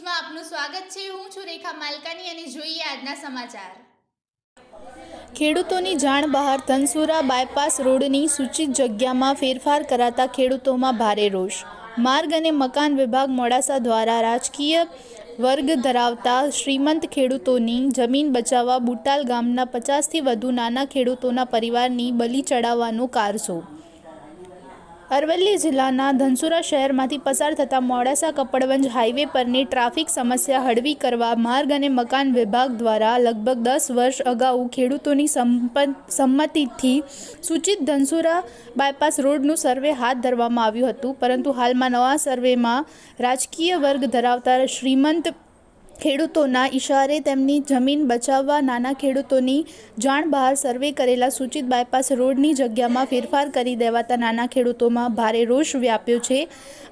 સ્વાગત છે. હું છું રેખા માલકાની અને જોઈએ આજના સમાચાર. ખેડૂતોની જાણ બહાર ધનસુરા બાયપાસ રોડની સૂચિત જગ્યામાં ફેરફાર કરાતા ખેડૂતોમાં ભારે રોષ. માર્ગ અને મકાન વિભાગ મોડાસા દ્વારા રાજકીય વર્ગ ધરાવતા શ્રીમંત ખેડૂતોની જમીન બચાવવા બુટાલ ગામના પચાસથી વધુ નાના ખેડૂતોના પરિવારની બલી ચડાવવાનો કારસો. અરવલ્લી જિલ્લાના ધનસુરા શહેરમાંથી પસાર થતા મોડાસા કપડવંજ હાઈવે પરની ટ્રાફિક સમસ્યા હળવી કરવા માર્ગ અને મકાન વિભાગ દ્વારા લગભગ દસ વર્ષ અગાઉ ખેડૂતોની સંમતિથી સૂચિત ધનસુરા બાયપાસ રોડનું સર્વે હાથ ધરવામાં આવ્યું હતું. પરંતુ હાલમાં નવા સર્વેમાં રાજકીય વર્ગ ધરાવતા શ્રીમંત ખેડૂતોના ઇશારે તેમની જમીન બચાવવા નાના ખેડૂતોની જાણ બહાર સર્વે કરેલા સૂચિત બાયપાસ રોડની જગ્યામાં ફેરફાર કરી દેવાતા નાના ખેડૂતોમાં ભારે રોષ વ્યાપ્યો છે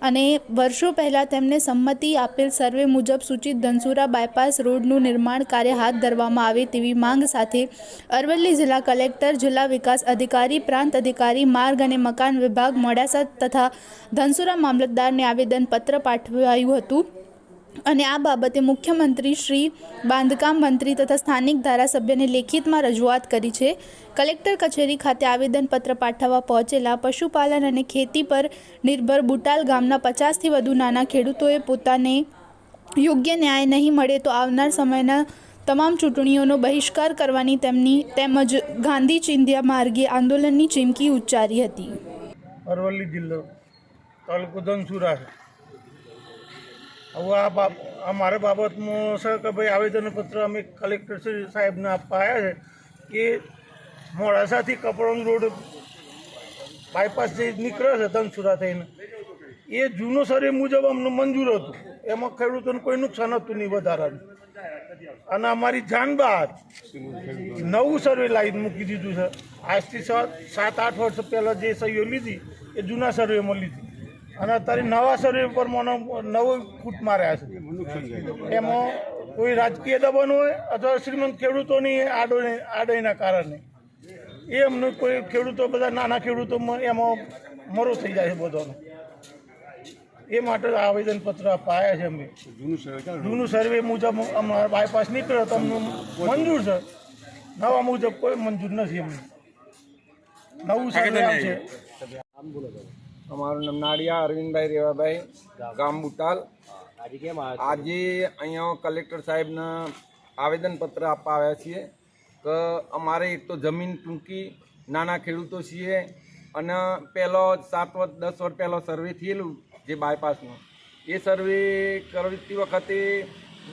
અને વર્ષો પહેલાં તેમને સંમતિ આપેલ સર્વે મુજબ સૂચિત ધનસુરા બાયપાસ રોડનું નિર્માણ કાર્ય હાથ ધરવામાં આવે તેવી માંગ સાથે અરવલ્લી જિલ્લા કલેક્ટર, જિલ્લા વિકાસ અધિકારી, પ્રાંત અધિકારી, માર્ગ અને મકાન વિભાગ, મોડાસા તથા ધનસુરા મામલતદારને આવેદનપત્ર પાઠવાયું હતું. અને આ બાબતે મુખ્યમંત્રી શ્રી બાંધકામ મંત્રી તથા સ્થાનિક ધારાસભ્યને લેખિતમાં રજૂઆત કરી છે. કલેક્ટર કચેરી ખાતે આવેદનપત્ર પાઠવવા પહોંચેલા પશુપાલન અને ખેતી પર નિર્ભર બુટાલ ગામના પચાસથી વધુ નાના ખેડૂતોએ પોતાને યોગ્ય ન્યાય નહીં મળે તો આવનાર સમયના તમામ ચૂંટણીઓનો બહિષ્કાર કરવાની તેમની તેમજ ગાંધી ચિંધ્યા માર્ગે આંદોલનની ચીમકી ઉચ્ચારી હતી. અરવલ્લી જિલ્લો તાલુકો ધનસુરા હવે આ બાબ મારા બાબતમાં છે કે ભાઈ આવેદનપત્ર અમે કલેક્ટર સાહેબને આપવા આવ્યા છે કે મોડાસાથી કપડોંગ રોડ બાયપાસ જે નીકળે છે ધનસુરા થઈને, એ જૂનો સર્વે મુજબ અમને મંજૂર હતું. એમાં ખેડૂતોને કોઈ નુકસાન હતું નહીં વધારાનું. અને અમારી જાન બહાર નવું સર્વે લાઈન મૂકી દીધું છે. આજથી સાત, આઠ વર્ષ પહેલાં જે સહીઓ લીધી, એ જૂના સર્વેમાં લીધી. અને અત્યારે નવા સર્વે પર મને નવું ફૂટ માર્યા છે. એમાં કોઈ રાજકીય દબાણ હોય અથવા શ્રીમંત ખેડૂતોની આડો આડોઈના કારણે. એ અમને કોઈ ખેડૂતો બધા નાના ખેડૂતોમાં એમાં મરો થઈ જાય છે બધાનો. એ માટે આવેદનપત્ર અપાયા છે અમે. જૂનું સર્વે મુજબ અમારા બાયપાસ નીકળ્યો તો અમને મંજૂર છે. નવા મુજબ કોઈ મંજૂર નથી અમને. નવું સર્વે આવશે. અમારું નામ નાડિયા અરવિંદભાઈ રેવાભાઈ ગામ બુટાલ. આજે અહીંયા કલેક્ટર સાહેબને આવેદનપત્ર આપવા આવ્યા છીએ કે અમારે એક તો જમીન ટૂંકી નાના ખેડૂતો છીએ અને પહેલો સાત વર્ષ દસ વર્ષ પહેલો સર્વે થયેલું જે બાયપાસનો એ સર્વે કરતી વખતે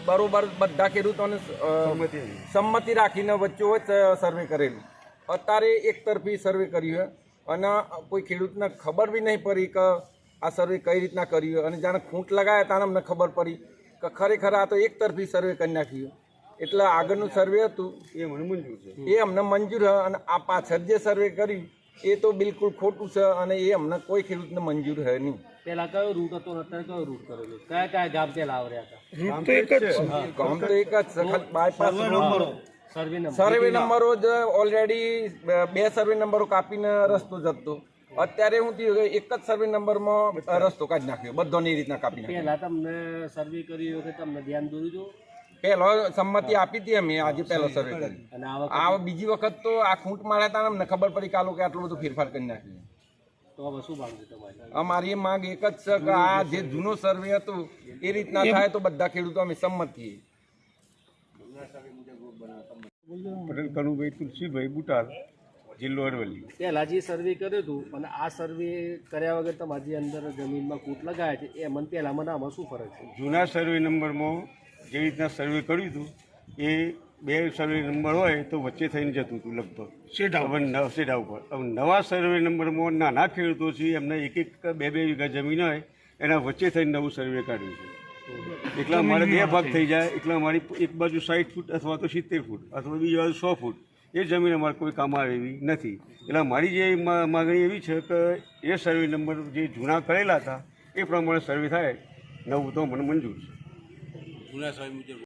બરોબર બધા ખેડૂતોને સંમતિ રાખીને વચ્ચોવચ્ચ સર્વે કરેલું. અત્યારે એક તરફી સર્વે કર્યું અને કોઈ ખેડૂતને ખબર બી નહીં પડી કે આ સર્વે કઈ રીતના કર્યું અને જાણે ખૂંટ લગાવ્યા ત્યારે અમને ખબર પડી કે ખરેખર આ તો એક તરફી સર્વે કરી નાખ્યું. એટલે આગળનું સર્વે હતું. એ મને મંજૂર છે. એ અમને મંજૂર હ અને આ પાછળ જે સર્વે કર્યું એ તો બિલકુલ ખોટું છે અને એ અમને કોઈ ખેડૂતને મંજૂર છે નહીં. પેલા કયો રૂટ હતો અત્યારે કયો રૂટ કરેલો? કયા કયા ગામ પેલા આવર્યા હતા? રૂટ તો એક જ છે. ગામ તો એક જ સખત બાયપાસ સર્વે નંબરો જ ઓલરેડી બે સર્વે નંબરો કાપીને રસ્તો જતો અત્યારે હું એક જ સર્વે નંબરમાં રસ્તો કાઢી નાખ્યો. બધોની રીતના કાપી પહેલા તમને સર્વે કરી કે તમને ધ્યાન દોર્યું હતું પહેલો સંમતિ આપી હતી અમે આજે પહેલો સર્વે કરી. આ બીજી વખત તો આ ખૂંટ માર્યા હતા અમને ખબર પડી કે આ લોકો આટલું બધું ફેરફાર કરી નાખ્યું. અમારી એ માંગ એક જ છે કે આ જે જૂનો સર્વે હતો એ રીતના થાય તો બધા ખેડૂતો અમે સંમત છીએ પટેલ કનુભાઈ તુલસીભાઈ બુટાલ જિલ્લો અરવલ્લી. પહેલા જે સર્વે કર્યું હતું અને આ સર્વે કર્યા વગર તમારી જે અંદર જમીનમાં કૂટ લગાવ્યા છે. એ મને પહેલા મને આમાં શું ફરક છે? જૂના સર્વે નંબરમાં જે રીતના સર્વે કર્યું હતું એ બે સર્વે નંબર હોય તો વચ્ચે થઈને જતું હતું લગભગ. સેઢા સેઢા ઉપર. હવે નવા સર્વે નંબરમાં નાના ખેડૂતો છે એમને એક એક બે બે વીઘા જમીન હોય એના વચ્ચે થઈને નવું સર્વે કાઢ્યું છે. એટલા અમારે બે ભાગ થઈ જાય એટલા અમારી એક બાજુ સાઠ ફૂટ અથવા તો સિત્તેર ફૂટ, અથવા બીજી બાજુ સો ફૂટ. એ જમીન અમારે કોઈ કામ આવે એવી નથી. એટલે મારી જે માગણી એવી છે કે એ સર્વે નંબર જે જૂના કરેલા હતા, એ પ્રમાણે સર્વે થાય. નવું તો મને મંજૂર છે.